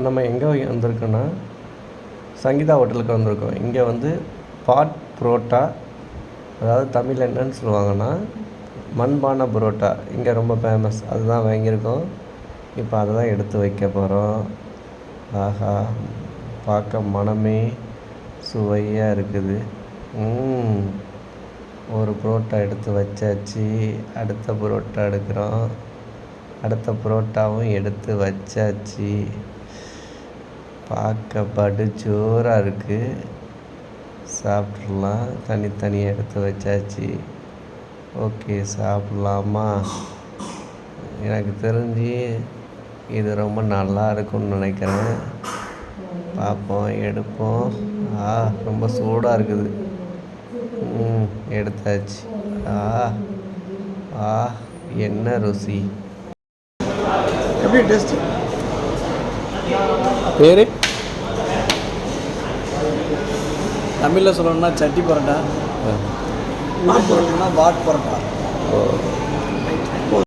இப்போ நம்ம எங்கே வந்திருக்கோன்னா சங்கீதா ஹோட்டலுக்கு வந்திருக்கோம். இங்கே வந்து பாட் புரோட்டா அதாவது தமிழ் என்னன்னு சொல்லுவாங்கன்னா மண்பானை புரோட்டா. இங்கே ரொம்ப ஃபேமஸ் அதுதான் வாங்கியிருக்கோம். இப்போ அதை தான் எடுத்து வைக்க போகிறோம். ஆஹா பார்க்க மனமே சுவையாக இருக்குது. ம் ஒரு புரோட்டா எடுத்து வச்சாச்சு. அடுத்த புரோட்டா எடுக்கிறோம். அடுத்த புரோட்டாவும் எடுத்து வச்சாச்சு. பார்க்க படு ஜோராக இருக்குது சாப்பிட்றலாம் தனித்தனியாக எடுத்து வச்சாச்சு. ஓகே சாப்பிட்லாமா? எனக்கு தெரிஞ்சு இது ரொம்ப நல்லா இருக்கும்னு நினைக்கிறேன். பார்ப்போம் எடுப்போம். ஆ ரொம்ப சூடாக இருக்குது. ம் எடுத்தாச்சு. ஆ ஆ என்ன ருசி. எப்படி டேஸ்ட்? பேர்? தமிழில் சொல்லணும்னா சட்டி பரோட்டா. பாட் பரோட்டா. ஓ.